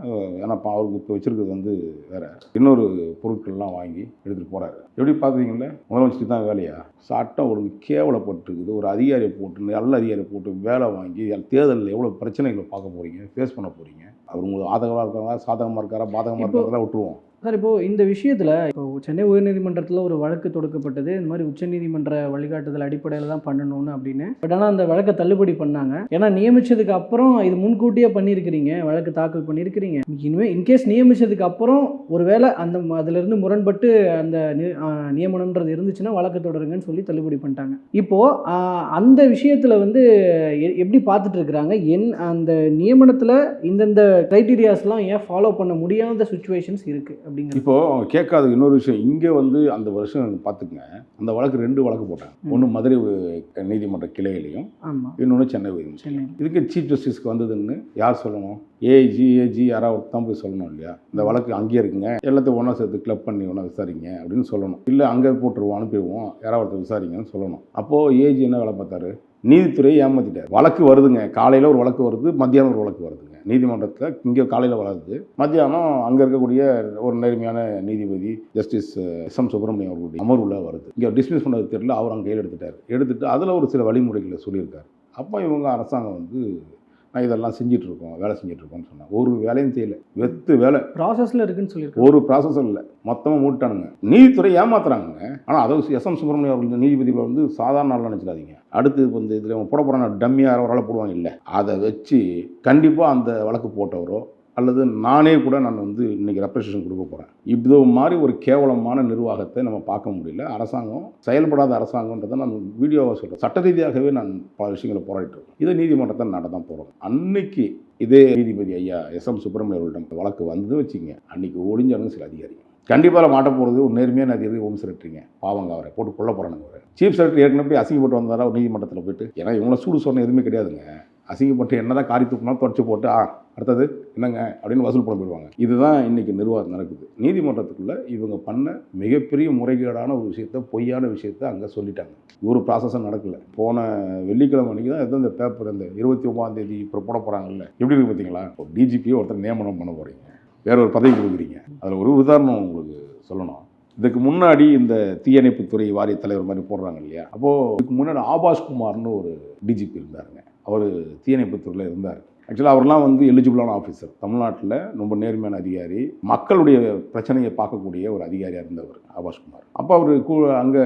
ஏன்னா இப்போ அவருக்கு இப்போ வச்சிருக்கிறது வந்து வேற. இன்னொரு பொருட்கள்லாம் வாங்கி எடுத்துகிட்டு போகிறாரு எப்படி பார்க்குறீங்களே முதலமைச்சருக்கு தான் வேலையா? சட்டம் ஒழுங்கு கேவலப்பட்டிருக்குது. ஒரு அதிகாரியை போட்டு நல்ல அதிகாரியை போட்டு வேலை வாங்கி தேர்தலில் எவ்வளோ பிரச்சனைகளை பார்க்க போகிறீங்க ஃபேஸ் பண்ண போகிறீங்க அவர் உங்களுக்கு ஆதகமாக இருக்காங்க சாதகமாக இருக்காரா பாதகமாக இருக்காரா விட்டுருவோம். சார் இப்போது இந்த விஷயத்தில் இப்போ சென்னை உயர்நீதிமன்றத்தில் ஒரு வழக்கு தொடுக்கப்பட்டது. இந்த மாதிரி உச்சநீதிமன்ற வழிகாட்டுதல் அடிப்படையில் தான் பண்ணணும்னு அப்படின்னு. பட் ஆனால் அந்த வழக்கை தள்ளுபடி பண்ணாங்க. ஏன்னா நியமிச்சதுக்கு அப்புறம் இது முன்கூட்டியே பண்ணியிருக்கிறீங்க. வழக்கு தாக்கல் பண்ணியிருக்கிறீங்க. இனிமேல் இன்கேஸ் நியமிச்சதுக்கு அப்புறம் ஒருவேளை அந்த அதிலிருந்து முரண்பட்டு அந்த நியமனம்ன்றது இருந்துச்சுன்னா வழக்கு தொடருங்கன்னு சொல்லி தள்ளுபடி பண்ணிட்டாங்க. இப்போது அந்த விஷயத்தில் வந்து எ- எப்படி பார்த்துட்டு இருக்கிறாங்க? என் அந்த நியமனத்தில் இந்தந்த க்ரைட்டீரியாஸ்லாம் ஏன் ஃபாலோ பண்ண முடியாத சுச்சுவேஷன்ஸ் இருக்குது அப்படிங்கிறது. இப்போ அவங்க கேட்காத இன்னொரு விஷயம். இங்கே வந்து அந்த வருஷம் பார்த்துக்குங்க. அந்த வழக்கு ரெண்டு வழக்கு போட்டாங்க. ஒன்று மதுரை நீதிமன்ற கிளையிலையும் இன்னொன்று சென்னை உயர்நீதிமன்றம். இதுக்கு சீஃப் ஜஸ்டிஸ்க்கு வந்ததுன்னு யார் சொல்லணும்? ஏஜி ஏஜி யாராவது தான் போய் சொல்லணும் இல்லையா? இந்த வழக்கு அங்கேயே இருக்குங்க. எல்லாத்தையும் ஒன்றா சேர்த்து கிளப் பண்ணி ஒன்றா விசாரிங்க அப்படின்னு சொல்லணும். இல்லை அங்கே போட்டுருவோம் அனுப்பிடுவோம் யாராவது ஒருத்தர் விசாரிங்கன்னு சொல்லணும். அப்போது ஏஜி என்ன வேலை பார்த்தாரு? நீதித்துறையை ஏமாத்திட்டார். வழக்கு வருதுங்க. காலையில் ஒரு வழக்கு வருது மத்தியானம் ஒரு வழக்கு வருதுங்க. நீதிமன்றத்தில் இங்கே காலையில் வளருது மத்தியானம் அங்கே இருக்கக்கூடிய ஒரு நேர்மையான நீதிபதி ஜஸ்டிஸ் எஸ். எம். சுப்பிரமணியம் அவர்களுடைய அமர்வுல வருது. இங்கே டிஸ்மிஸ் பண்ணது தெரியல அவர் அங்கே கையில் எடுத்துட்டார் எடுத்துட்டு அதில் ஒரு சில வழிமுறைகளை சொல்லியிருக்காரு. அப்போ இவங்க அரசாங்கம் வந்து நான் இதெல்லாம் செஞ்சுட்டு இருக்கோம் வேலை செஞ்சுட்டு இருக்கோம்னு சொன்னாங்க ஒரு வேலையும் செய்யல. வெத்து வேலை. ப்ராசஸில் இருக்குன்னு சொல்லியிருக்காங்க. ஒரு ப்ராசஸும் இல்லை. மொத்தமாக மூட்டானுங்க. நீதித்துறை ஏமாத்துறாங்க ஆனால் அதை எஸ் எம் சுப்பிரமணியம் அவர்கள் நீதிபதிகளை வந்து சாதாரண ஆள் நினச்சிடாதீங்க. அடுத்து வந்து இதில் போட போகிறாங்க டம்மியாக ஒரு ஆளை போடுவாங்க இல்லை. அதை வச்சு கண்டிப்பாக அந்த வழக்கு போட்டவரோ அல்லது நானே கூட நான் வந்து இன்னைக்கு ரெப்ரசேஷன் கொடுக்க போகிறேன் இது மாதிரி ஒரு கேவலமான நிர்வாகத்தை நம்ம பார்க்க முடியல. அரசாங்கம் செயல்படாத அரசாங்கன்றதை நான் வீடியோவாக சொல்கிறேன் சட்ட ரீதியாகவே நான் பல விஷயங்களை போராடிட்டு இதை நீதிமன்றத்தை நட தான் போகிறோம் அன்னைக்கு இதே நீதிபதி ஐயா எஸ் எம் சுப்பிரமணியம் அவர்களிடம் வழக்கு வந்து வச்சுங்க அன்னைக்கு ஒளிஞ்சானுங்க சில அதிகாரிகள் கண்டிப்பாக மாட்ட போகிறது ஒரு நேர்மையான அதிகாரி ஹோம் செக்ரட்டரிங்க பாவங்க அவரை போட்டு கொள்ள போகிறானுங்க அவர். சீஃப் செக்ரட்டரி ஏற்கனவே அசிங்கப்பட்டு வந்தாரா? ஒரு நீதிமன்றத்தில் போயிட்டு. ஏன்னா இவங்கள சூடு சொன்ன எதுவுமே கிடையாதுங்க. அசிங்கப்பட்டு என்னதான் காரி தூக்கினா தொடச்சி போட்டு ஆ அடுத்தது என்னங்க அப்படின்னு வசூல் பண்ண போயிடுவாங்க. இதுதான் இன்னைக்கு நிர்வாகம் நடக்குது. நீதிமன்றத்துக்குள்ள இவங்க பண்ண மிகப்பெரிய முறைகேடான ஒரு விஷயத்த பொய்யான விஷயத்த அங்கே சொல்லிட்டாங்க. ஒரு ப்ராசஸும் நடக்கல. போன வெள்ளிக்கிழமை அன்னைக்கு தான் எதோ இந்த பேப்பர் இந்த இருபத்தி ஒன்பதாம் தேதி இப்போ போட போகிறாங்கல்ல எப்படி இருக்கு பார்த்தீங்களா இப்போ டிஜிபியை ஒருத்தர் நியமனம் பண்ண போகிறீங்க வேற ஒரு பதவி கொடுக்குறீங்க. அதில் ஒரு உதாரணம் உங்களுக்கு சொல்லணும். இதுக்கு முன்னாடி இந்த தீயணைப்புத்துறை வாரிய தலைவர் மாதிரி போடுறாங்க இல்லையா? அப்போது இதுக்கு முன்னாடி ஆபாஷ் குமார்னு ஒரு டிஜிபி இருந்தாருங்க. அவர் தீயணைப்புத்துறையில் இருந்தார். ஆக்சுவலாக அவர்லாம் வந்து எலிஜிபிளான ஆஃபீஸர் தமிழ்நாட்டில் ரொம்ப நேர்மையான அதிகாரி. மக்களுடைய பிரச்சனையை பார்க்கக்கூடிய ஒரு அதிகாரியாக இருந்தவர் ஆபாஷ்குமார் அப்போ அவர் கூ அங்கே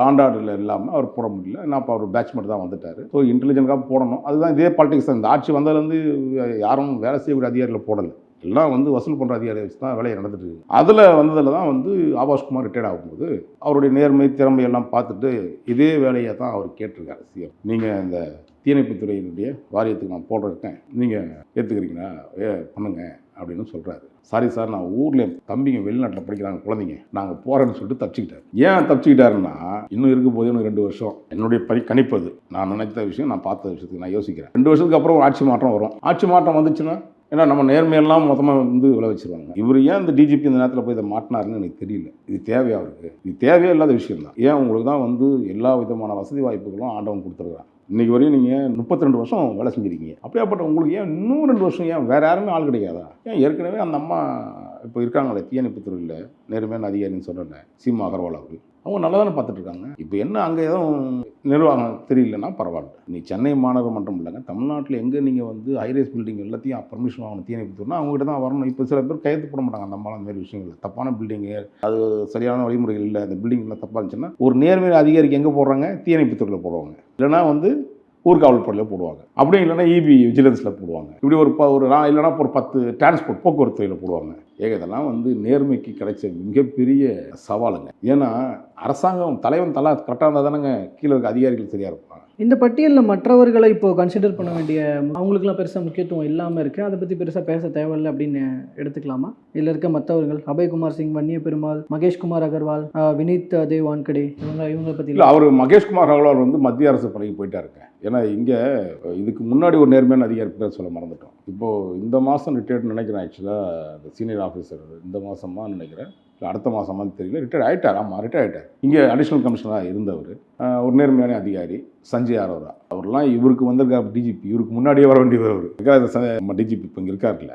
லாண்டாடில் இல்லாமல் அவர் போட முடியல. நான் அப்போ அவர் பேட்ச்மேட் தான் வந்துட்டார். ஸோ இன்டெலிஜென்ட்காக போடணும். அதுதான் இதே பாலிடிக்ஸ் தான். இந்த ஆட்சி வந்ததுலேருந்து யாரும் வேலை செய்யக்கூடிய அதிகாரியில் போடலை. எல்லாம் வந்து வசூல் பண்ணுற அதிகாரி வச்சு தான் வேலையை நடந்துட்டு இருக்கு. அதில் வந்ததில் தான் வந்து ஆபாஷ்குமார் ரிட்டையர்ட் ஆகும்போது அவருடைய நேர்மை திறமை எல்லாம் பார்த்துட்டு இதே வேலையை தான் அவர் கேட்டிருக்காரு சிஎம் நீங்கள் இந்த தீயணைப்புத்துறையினுடைய வாரியத்துக்கு நான் போடுறேன் நீங்கள் ஏற்றுக்கிறீங்களா ஏ பண்ணுங்க அப்படின்னு சொல்கிறாரு சாரி சார் நான் ஊரில் தம்பிங்க வெளிநாட்டில் படிக்கிறாங்க குழந்தைங்க. நாங்கள் போகிறேன்னு சொல்லிட்டு தப்பிச்சுக்கிட்டார். ஏன் தப்பிச்சுக்கிட்டாருன்னா இன்னும் இருக்க போதே இன்னும் ரெண்டு வருஷம். என்னுடைய பரி கணிப்பது நான் நினைத்த விஷயம் நான் பார்த்த விஷயத்துக்கு நான் யோசிக்கிறேன். ரெண்டு வருஷத்துக்கு அப்புறம் ஒரு ஆட்சி மாற்றம் வரும். ஆட்சி மாற்றம் வந்துச்சுன்னா ஏன்னா நம்ம நேர்மையெல்லாம் மொத்தமாக வந்து விளை வச்சிருவாங்க. இவர் ஏன் இந்த டிஜிபி இந்த நேரத்தில் போய் இதை மாட்டினாருன்னு எனக்கு தெரியல. இது தேவையாக அவருக்கு? இது தேவையே இல்லாத விஷயம் தான் ஏன் உங்களுக்கு தான் வந்து எல்லா விதமான வசதி வாய்ப்புகளும் ஆண்டவன் கொடுத்துருக்கான் இன்றைக்கி வரையும் நீங்கள் முப்பத்தி ரெண்டு வருஷம் வேலை செஞ்சிருக்கீங்க. அப்படியாப்பட்ட உங்களுக்கு ஏன் இன்னும் ரெண்டு வருஷம் ஏன் வேறு யாருமே ஆள் கிடைக்காதா ஏன் ஏற்கனவே அந்த அம்மா இப்போ இருக்காங்களே தீயணைப்பு துறையில் நேர்மையான அதிகாரின்னு சொன்னேன் சீமா அகர்வால் அவர் அவங்க நல்லா தானே பார்த்துட்ருக்காங்க. இப்போ என்ன அங்கே எதுவும் நிர்வாகம் தெரியலன்னா பரவாயில்ல. நீ சென்னை மாநகரம் மட்டும் இல்லைங்க தமிழ்நாட்டில் எங்கே நீங்கள் வந்து ஹைரேஸ் பில்டிங் எல்லாத்தையும் பர்மிஷன் வாங்கணும் தீயணைப்புனா அவங்ககிட்ட தான் வரணும். இப்போ சில பேர் கையெழுத்து போட மாட்டாங்க அந்த அம்மா அந்த மாதிரி விஷயங்கள் தப்பான பில்டிங்கு அது சரியான வழிமுறைகள் இல்லை அந்த பில்டிங்லாம் தப்பாக இருந்துச்சுன்னா ஒரு நேர்மையான அதிகாரிக்கு எங்கே போடுறாங்க? தீயணைப்புத்துறையில் போடுவாங்க. இல்லைனா வந்து ஊர்காவல் படையில் போடுவாங்க. அப்படியும் இல்லைன்னா இபி விஜிலன்ஸில் போடுவாங்க. இப்படி ஒரு ப ஒரு நான் இல்லைனா ஒரு பத்து டிரான்ஸ்போர்ட் போக்குவரத்து துறையில் போடுவாங்க. ஏக இதெல்லாம் வந்து நேர்மைக்கு கிடைச்ச மிகப்பெரிய சவாலுங்க. ஏன்னா அரசாங்கம் தலைவன் தலா கரெக்டாக இருந்தால் தானேங்க கீழே இருக்க அதிகாரிகள் சரியாக இருப்பாங்க. இந்த பட்டியலில் மற்றவர்களை இப்போ கன்சிடர் பண்ண வேண்டிய அவங்களுக்குலாம் பெருசாக முக்கியத்துவம் இல்லாமல் இருக்குது அதை பற்றி பெருசாக பேச தேவையில்லை அப்படின்னு எடுத்துக்கலாமா? இதில் இருக்க மற்றவர்கள் அபய்குமார் சிங் வன்னிய பெருமாள் மகேஷ்குமார் அகர்வால் வினீத் தேவ் வான்கடே இவங்க இவங்களை பற்றி இல்லை அவர் மகேஷ்குமார் அகர்வால் வந்து மத்திய அரசு பணிக்கு போயிட்டாருங்க. ஏன்னா இங்கே இதுக்கு முன்னாடி ஒரு நேர்மையான அதிகாரி பேர் சொல்ல மறந்துட்டோம். இப்போது இந்த மாதம் ரிட்டையர்ட் நினைக்கிறேன் ஆக்சுவலாக அந்த சீனியர் ஆஃபீஸர் இந்த மாதமாக நினைக்கிறேன். அடுத்த அடுத்த வந்து தெரியல. ரிட்டையர்ட் ஆகிட்டார் ஆமாம் ரிட்டையர் ஆகிட்டார் இங்கே அடிஷ்னல் கமிஷனராக இருந்தவர். ஒரு நேர்மையான அதிகாரி சஞ்சய் அரோரா அவர்லாம் இவருக்கு வந்திருக்கார் டிஜிபி இவருக்கு முன்னாடியே வர வேண்டியவர். அவர் நம்ம டிஜிபி இப்போ இங்கே இருக்கார்ல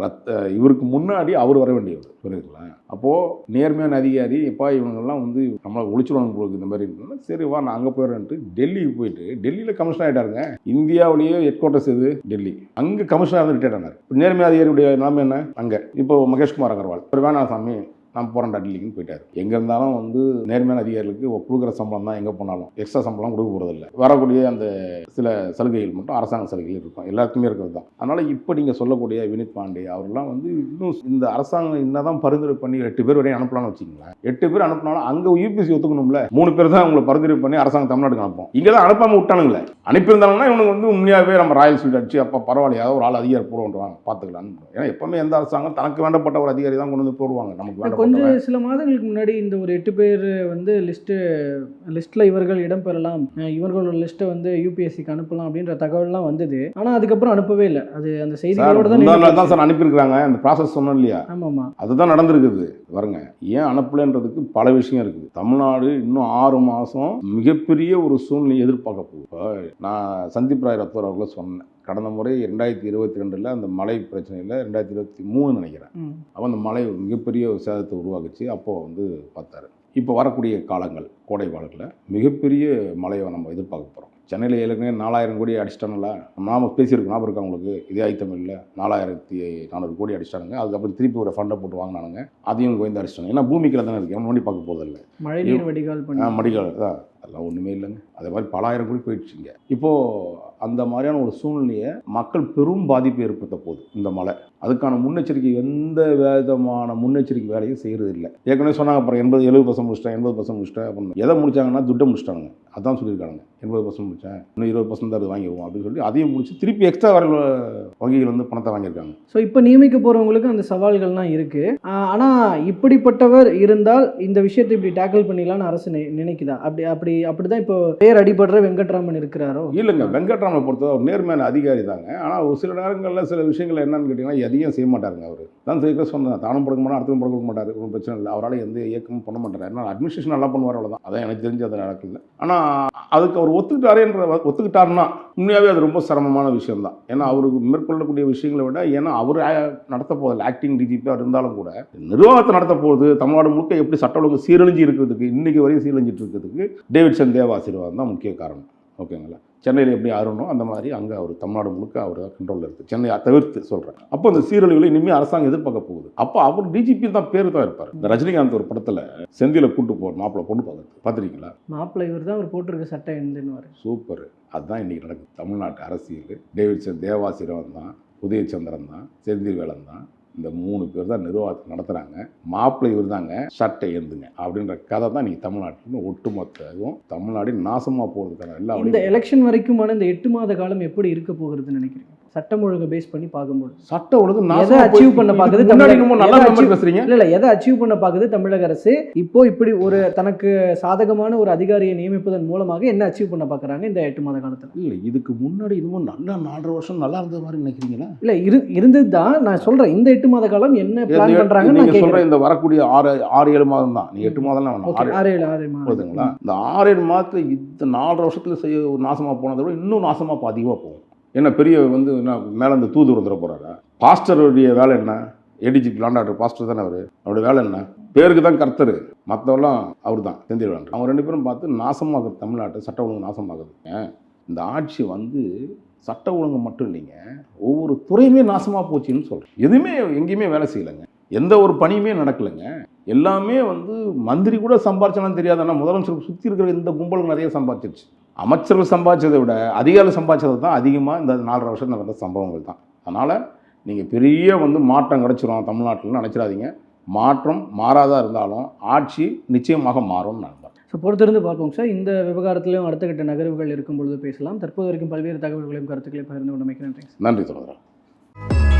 ரத்த இவருக்கு முன்னாடி அவர் வர வேண்டியவர். புரியுதுங்களா? அப்போது நேர்மையான அதிகாரி எப்பா இவங்கெல்லாம் வந்து நம்மளை ஒழிச்சுடுவாங்க போகுது இந்த மாதிரி சரி வா நான் அங்கே போயிடுறேன்ட்டு டெல்லிக்கு போயிட்டு டெல்லியில் கமிஷனர் ஆகிட்டாருங்க இந்தியாவிலேயே ஹெட் குவார்ட்டர்ஸ் இது டெல்லி. அங்கே கமிஷனர் வந்து ரிட்டையர் ஆனார். இப்ப நேர்மை அதிகாரியுடைய நிலைமை என்ன? அங்கே. இப்போ மகேஷ்குமார் அகர்வால். ஒரு வேணாம் சாமி. நான் போகிறேன் டெல்லிக்குன்னு போயிட்டார். எங்கே இருந்தாலும் வந்து நேர்மையான அதிகாரிகளுக்கு கொடுக்குற சம்பளம் தான் எங்கே போனாலும். எக்ஸ்ட்ரா சம்பளம் கொடுக்க போகிறதில்ல வரக்கூடிய அந்த சில சலுகைகள் மட்டும் அரசாங்க சலுகைகள் இருக்கும். எல்லாத்துக்குமே இருக்கிறது தான். அதனால் இப்போ நீங்கள் சொல்லக்கூடிய வினித் பாண்டே அவர்லாம் வந்து இன்னும் இந்த அரசாங்கம் என்னதான் பரிந்துரை பண்ணி எட்டு பேர் வரையும் அனுப்பலாம்னு வச்சுக்கோங்களேன். எட்டு பேர் அனுப்பினாலும் அங்கே யூபிசி ஒத்துக்கணும்ல. மூணு பேர் தான் உங்களை பரிந்துரை பண்ணி அரசாங்கம் தமிழ்நாட்டுக்கு அனுப்போம். இங்கே தான் அனுப்பாமல் விட்டானுங்களே. அனுப்பியிருந்தாங்கன்னா இவனுக்கு வந்து உண்மையாகவே நம்ம ராயல் ஸ்வீட் அடிச்சு அப்போ பரவாயில்ல ஏதாவது ஒரு ஆள் அதிகாரி போடுவாங்க பார்த்துக்கலான்னு ஏன்னா எப்பவுமே எந்த அரசாங்கம் தனக்கு வேண்டப்பட்ட ஒரு அதிகாரி தான் கொண்டு வந்து போடுவாங்க. நமக்கு வேண்டப்பட்ட கொஞ்சம் சில மாதங்களுக்கு முன்னாடி இந்த ஒரு எட்டு பேர் வந்து லிஸ்ட்டு லிஸ்ட்டில் இவர்கள் இடம்பெறலாம் இவர்களோட லிஸ்ட்டை வந்து யூபிஎஸ்சிக்கு அனுப்பலாம் அப்படின்ற தகவல்லாம் வந்தது. ஆனால் அதுக்கப்புறம் அனுப்பவே இல்லை. அது அந்த செய்திகளோட தான் தான் சார் அனுப்பியிருக்காங்க அந்த ப்ராசஸ் சொன்னோம் இல்லையா? ஆமாம்மா அதுதான் நடந்திருக்குது. பாருங்க ஏன் அனுப்பலைன்றதுக்கு பல விஷயம் இருக்குது. தமிழ்நாடு இன்னும் ஆறு மாதம் மிகப்பெரிய ஒரு சூழ்நிலையை எதிர்பார்க்க போகுது. நான் சந்தீப் ராய் ரத்தோர் அவர்களை சொன்னேன். கடந்த முறை ரெண்டாயிரத்தி இருபத்தி ரெண்டில் அந்த மழை பிரச்சனையில் ரெண்டாயிரத்தி இருபத்தி மூணு நினைக்கிறேன். அப்போ அந்த மழை ஒரு மிகப்பெரிய ஒரு சேதத்தை உருவாக்குச்சு. அப்போது வந்து பார்த்தாரு. இப்போ வரக்கூடிய காலங்கள் கோடை காலத்தில் மிகப்பெரிய மழையை நம்ம எதிர்பார்க்க போகிறோம் சென்னையில் ஏற்கனவே நாலாயிரம் கோடி அடிச்சிட்டானுல நாம பேசியிருக்கோம் ஞாபகம் இருக்கா உங்களுக்கு? இதே ஐத்தமிழில் நாலாயிரத்தி நானூறு கோடி அடிச்சிட்டானுங்க. அதுக்கப்புறம் திருப்பி ஒரு ஃபண்டை போட்டு வாங்கினானுங்க. அதையும் கோயந்து அடிச்சிட்டாங்க ஏன்னா பூமிக்கில் தானே இருக்குது நம்ம நோண்டி பார்க்க போகிறதில்ல மழைநீர் வடிகால் மடிகால். தான் அதெல்லாம் ஒன்றுமே இல்லைங்க. அதே மாதிரி பல ஆயிரம் கோடி போயிடுச்சுங்க இப்போது அந்த மாதிரியான ஒரு சூழ்நிலையை மக்கள் பெரும் பாதிப்பு ஏற்படுத்த போகுது இந்த மழை. அதுக்கான முன்னெச்சரிக்கை எந்த விதமான முன்னெச்சரிக்கை வேலையும் செய்கிறது இல்லை ஏற்கனவே சொன்னாங்க அப்புறம் எண்பது எழுபது பர்சன்ட் முடிச்சிட்டேன் எண்பது பர்சன்ட் முடிச்சிட்டேன் அப்படின்னு. எதை முடிச்சாங்கன்னா துட்டை முடிச்சிட்டாங்க. அதான் சொல்லியிருக்காங்க. எண்பது பர்சன்ட் முடித்தேன் இன்னும் இருபது பர்சன்ட் தான் வாங்கிடுவோம் அப்படின்னு சொல்லி அதையும் முடிச்சு திருப்பி எக்ஸ்ட்ரா வர வங்கிகள் வந்து பணத்தை வாங்கியிருக்காங்க. ஸோ இப்போ நியமிக்க போகிறவங்களுக்கு அந்த சவால்கள்லாம் இருக்குது ஆனால் இப்படிப்பட்டவர் இருந்தால் இந்த விஷயத்தை இப்படி டேக்கிள் பண்ணிடலாம்னு அரசு நினைக்குதா? அப்படி அப்படி அப்படி தான் இப்போ பேர் அடிபடுற வெங்கட்ராமன் இருக்கிறாரோ? இல்லைங்க வெங்கட்ராமனை பொறுத்தவரை ஒரு நேர்மையான அதிகாரி தாங்க. ஆனால் ஒரு சில நேரங்களில் சில விஷயங்கள் என்னன்னு கேட்டிங்கன்னா எதையும் செய்ய மாட்டாருங்க அவர். தான் சீக்கிரம் சொன்னேன் தானும் படுக்க மாட்டார் அடுத்தவங்க படுக்க மாட்டார். ஒன்றும் பிரச்சனை இல்லை. அவரால் எந்த இயக்கமும் பண்ண மாட்டார். ஏன்னா அட்மினிஸ்ட்ரேஷன் நல்லா பண்ணுவார் அவ்வளோதான் அதான் எனக்கு தெரிஞ்சு அது நடக்கல. ஆனால் அதுக்கு அவர் ஒத்துக்கிட்டாரேன்ற ஒத்துக்கிட்டாருன்னா உண்மையாகவே அது ரொம்ப சிரமமான விஷயம் தான். ஏன்னா அவருக்கு மேற்கொள்ளக்கூடிய விஷயங்களை விட ஏன்னா அவர் நடத்த போதில் ஆக்டிங் டிஜிபியாக இருந்தாலும் கூட நிர்வாகத்தை நடத்த போகுது தமிழ்நாடு முழுக்க எப்படி சட்ட ஒழுங்கு சீரழிஞ்சு இருக்கிறதுக்கு இன்னைக்கு வரையும் சீரழிஞ்சிட்டு இருக்கிறதுக்கு டேவிட்சன் தேவ ஆசீர்வாதம் தான் முக்கிய காரணம். ஓகேங்களா? சென்னையில் எப்படி ஆறணும் அந்த மாதிரி அங்கே அவர் தமிழ்நாடு முழுக்க அவர் கண்ட்ரோலில் இருக்குது சென்னையை தவிர்த்து சொல்கிறேன் அப்போ அந்த சீரழிவுகளை இனிமேல் அரசாங்கம் எதிர்பார்க்க போகுது. அப்போ அவர் டிஜிபி தான் பேர் தான் இருப்பார். இந்த ரஜினிகாந்த் ஒரு படத்தில் செந்தில கூட்டு போகிற மாப்பிள்ளை பொண்ணு பார்க்குறது பார்த்துருக்கீங்களா? மாப்பிள்ளை இவர் தான் அவர் போட்டிருக்க சட்டை எந்துன்னு சூப்பர் அதுதான் இன்றைக்கி நடக்குது. தமிழ்நாட்டு அரசியல். டேவிட்சன் தேவாசிரவன் தான் உதயச்சந்திரன் தான் செந்தில் வேலன் தான். இந்த மூணு பேர் தான் நிர்வாகத்தை நடத்துகிறாங்க மாப்பிள்ளை இவர் தாங்க சட்டை ஏந்துங்க அப்படின்ற கதை தான் நீங்கள் தமிழ்நாட்டில் ஒட்டுமொத்த இதுவும் தமிழ்நாடு நாசமாக போகிறதுக்கான எல்லா இந்த எலெக்ஷன் வரைக்குமான இந்த எட்டு மாத காலம் எப்படி இருக்க போகுதுன்னு நினைக்கிறீங்க? சட்டம் ஒழுங்கு பேஸ் பண்ணி பார்க்கும்போது சட்ட ஒழுங்கு எதை போயிட்டு பண்ண முன்னாடி தமிழக- இல்ல இல்ல எதை அச்சீவ் பண்ண பாக்குது தமிழக அரசு? இப்போ இப்படி ஒரு தனக்கு சாதகமான ஒரு அதிகாரியை நியமிப்பதன் மூலமாக என்ன அச்சீவ் பண்ண பாக்குறாங்க இந்த எட்டு மாத காலத்துல? இல்ல இதுக்கு முன்னாடி இன்னமும் நல்லா நாலரை வருஷம் நல்லா இருந்த மாதிரி நினைக்கிறீங்களா? இல்ல இரு இருந்தது தான் நான் சொல்றேன் இந்த எட்டு மாத காலம் என்ன பிளான் பண்றாங்கன்னு நீங்க நான் சொல்ற கேக்குறேன். இந்த வரக்கூடிய ஆறு ஆறு ஏழு மாதம் தான். நீ எட்டு மாதம்லாம் வேணாம். ஆறு ஏழு ஆறு மாதம். போதுங்களா இந்த ஆறு ஏழு மாதத்துல இந்த நாலரை வருஷத்துல செய்ய நாசமா போனதை விட இன்னும் நாசமா இப்போ அதிகமாக போகும். என்ன பெரிய வந்து என்ன மேலே இந்த தூது வந்துட போகிறாரா பாஸ்டருடைய வேலை என்ன? ஏடிஜிபி லாண்டாக்டர் பாஸ்டர் தானே அவர்? அவருடைய வேலை என்ன? பேருக்கு தான் கர்த்தர். மற்றவெல்லாம் அவர் தான் செந்தில் வேண்டாம். அவங்க ரெண்டு பேரும் பார்த்து நாசமாகுது தமிழ்நாட்டை சட்ட ஒழுங்கு நாசமாகுது இந்த ஆட்சி வந்து சட்ட ஒழுங்கு மட்டும் இல்லைங்க ஒவ்வொரு துறையுமே நாசமாக போச்சுன்னு சொல்கிறேன் எதுவுமே எங்கேயுமே வேலை செய்யலைங்க. எந்த ஒரு பணியுமே நடக்கலைங்க. எல்லாமே வந்து மந்திரி கூட சம்பாரிச்சாலும் தெரியாது ஆனால் முதலமைச்சருக்கு சுற்றி இருக்கிற இந்த கும்பலுக்கு நிறைய சம்பாதிச்சிருச்சு அமைச்சர்கள் சம்பாதிச்சதை விட அதிகாரிகள் சம்பாதிச்சது தான் அதிகமாக இந்த நாலரை வருஷம் நடந்த சம்பவங்கள் தான். அதனால் நீங்கள் பெரிய வந்து மாற்றம் கிடச்சிரும் தமிழ்நாட்டில் நினச்சிடாதீங்க. மாற்றம் மாறாதா இருந்தாலும் ஆட்சி நிச்சயமாக மாறும் நான். ஸோ பொறுத்திருந்து பார்ப்போம் சார். இந்த விவகாரத்திலும் அடுத்த கட்ட நகர்வுகள் இருக்கும் பொழுது பேசலாம். தற்போது வரைக்கும் பல்வேறு தகவல்களையும் கருத்துக்களையும் பகிர்ந்து நன்றி நன்றி சொல்கிறேன்